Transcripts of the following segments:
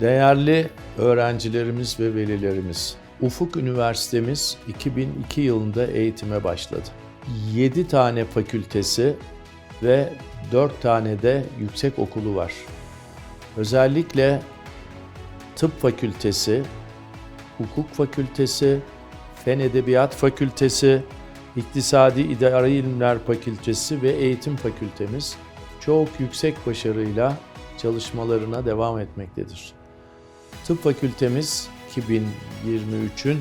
Değerli öğrencilerimiz ve velilerimiz, Ufuk Üniversitemiz 2002 yılında eğitime başladı. 7 tane fakültesi ve 4 tane de yüksek okulu var. Özellikle Tıp Fakültesi, Hukuk Fakültesi, Fen Edebiyat Fakültesi, İktisadi İdari İlimler Fakültesi ve Eğitim Fakültemiz çok yüksek başarıyla çalışmalarına devam etmektedir. Tıp Fakültemiz 2023'ün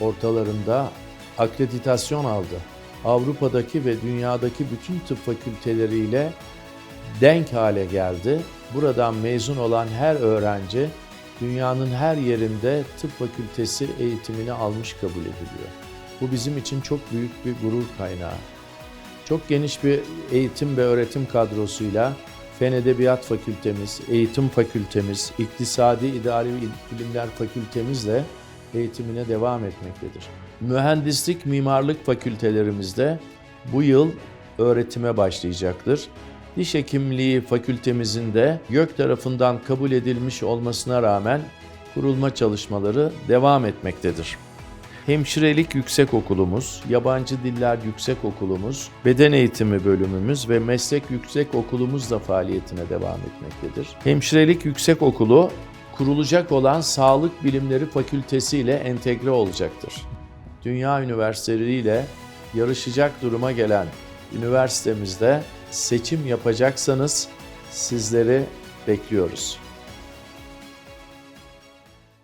ortalarında akreditasyon aldı. Avrupa'daki ve dünyadaki bütün tıp fakülteleriyle denk hale geldi. Buradan mezun olan her öğrenci dünyanın her yerinde tıp fakültesi eğitimini almış kabul ediliyor. Bu bizim için çok büyük bir gurur kaynağı. Çok geniş bir eğitim ve öğretim kadrosuyla Fen Edebiyat Fakültemiz, Eğitim Fakültemiz, İktisadi İdari İlimler Fakültemizle eğitimine devam etmektedir. Mühendislik, Mimarlık fakültelerimizde bu yıl öğretime başlayacaktır. Diş Hekimliği fakültemizin de YÖK tarafından kabul edilmiş olmasına rağmen kurulma çalışmaları devam etmektedir. Hemşirelik Yüksek Okulumuz, Yabancı Diller Yüksek Okulumuz, Beden Eğitimi Bölümümüz ve Meslek Yüksek Okulumuz da faaliyetine devam etmektedir. Hemşirelik Yüksek Okulu, kurulacak olan Sağlık Bilimleri Fakültesi ile entegre olacaktır. Dünya üniversiteleriyle yarışacak duruma gelen üniversitemizde seçim yapacaksanız sizleri bekliyoruz.